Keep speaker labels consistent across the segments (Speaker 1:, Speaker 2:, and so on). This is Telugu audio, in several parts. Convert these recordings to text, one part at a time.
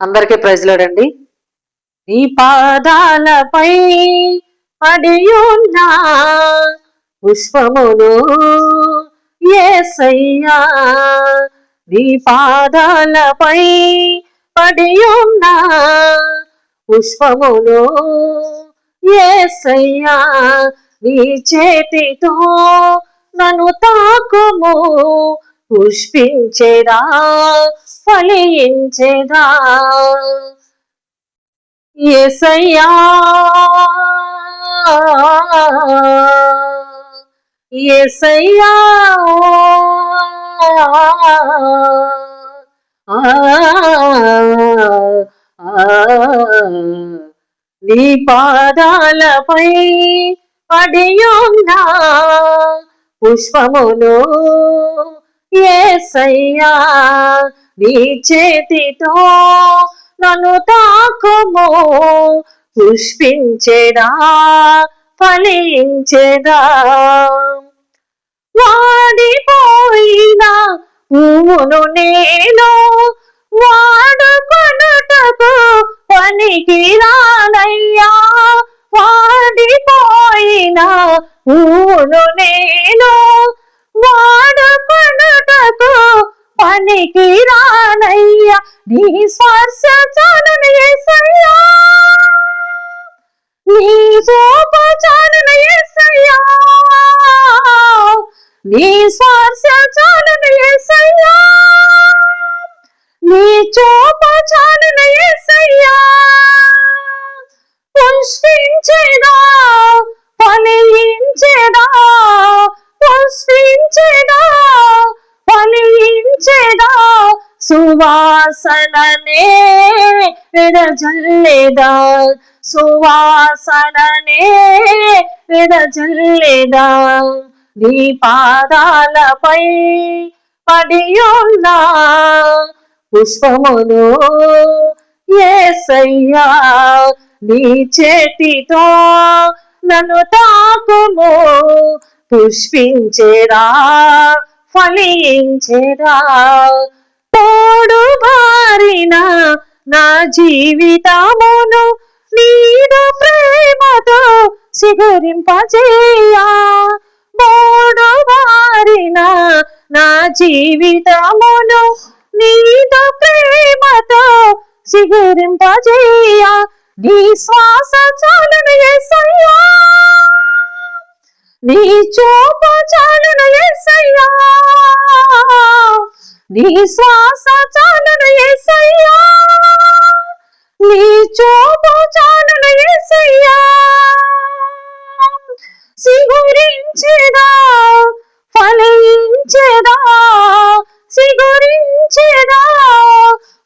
Speaker 1: అందరికీ ప్రైజ్లాడండి నీ పాదాలపై పడియున్నా పుష్పమును ఏసయ్యా. నీ పాదాలపై పడియున్నా పుష్పమును ఏసయ్యా. నీ చేతితో నన్ను తాకుము పుష్పించేదా ఫలించేదా? ఏసయ్యా! ఏసయ్యా! ఆ, ఆ, నీ పాదాలపై పడియున్నా పుష్పములు ఏసయ్యా! నీ చేతితో నన్ను తాకుము. పుష్పించేదా ఫలించేదా. వాడిపోయిన ఊను నేను వాడుకొనుటకు పనికిరా. పనికి రానయ్యా నీ స్పర్శ చాలును యేసయ్యా నీ సోప చాలును యేసయ్యా నీ స్పర్శ చాలును యేసయ్యా నీ చోప చాలును యేసయ్యా పుష్పించేదా ఫలించేదా. సువాసననే విడజల్లేదా. సువాసననే విడజల్లేదా. నీ పాదాలపై పడియున్నా. పుష్పములు ఏసయ్యా నీ చేతితో నన్ను తాకుము. పుష్పించేరా ఫలించేరా తోడు బారిన నా జీవితమును నీదు ప్రేమతో సిగురింపజేయా. మూడు బారిన నా జీవితమును నీదు ప్రేమతో సిగురింపజేయా. నీ శ్వాస చాలును యేసయ్యా నీ చూపు చాలును యేసయ్యా నీ శ్వాస చాలును యేసయ్యా నీ చూపు చాలును యేసయ్యా సిగురించేదా ఫలించేదా సిగురించేదా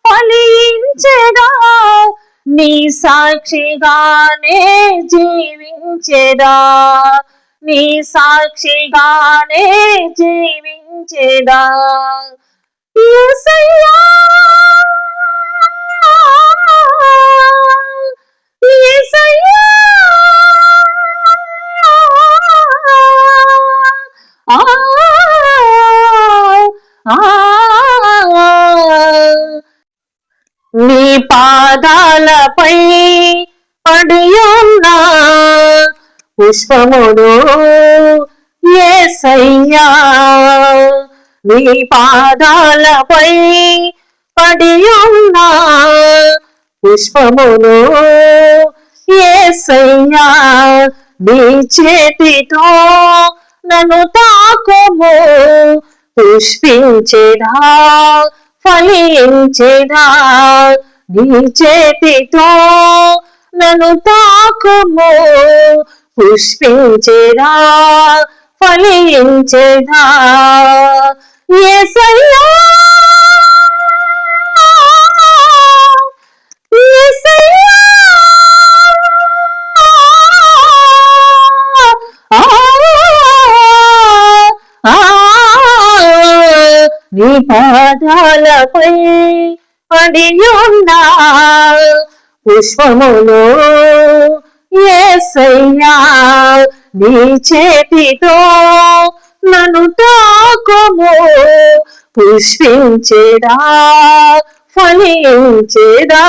Speaker 1: ఫలించేదా నీ సాక్షిగానే జీవించేదా నీ సాక్షిగానే జీవించేదా. నీ పాదాలపై పడియున్నా పుష్పములు ఏసయ్యా. నీ పాదాలపై పడియున్నా పుష్పములు ఏసయ్యా నీ చేతితో నన్ను తాకుము. పుష్పించేదా ఫలించేదా నీ చేతితో నన్ను తాకుము. పుష్పించేదా ఫలించేదా. నీ పడి పడియున్నా పుష్పములు ఏసయ్యా నీ చేతితో నన్ను తాకుము. పుష్పించేదా? ఫలించేదా?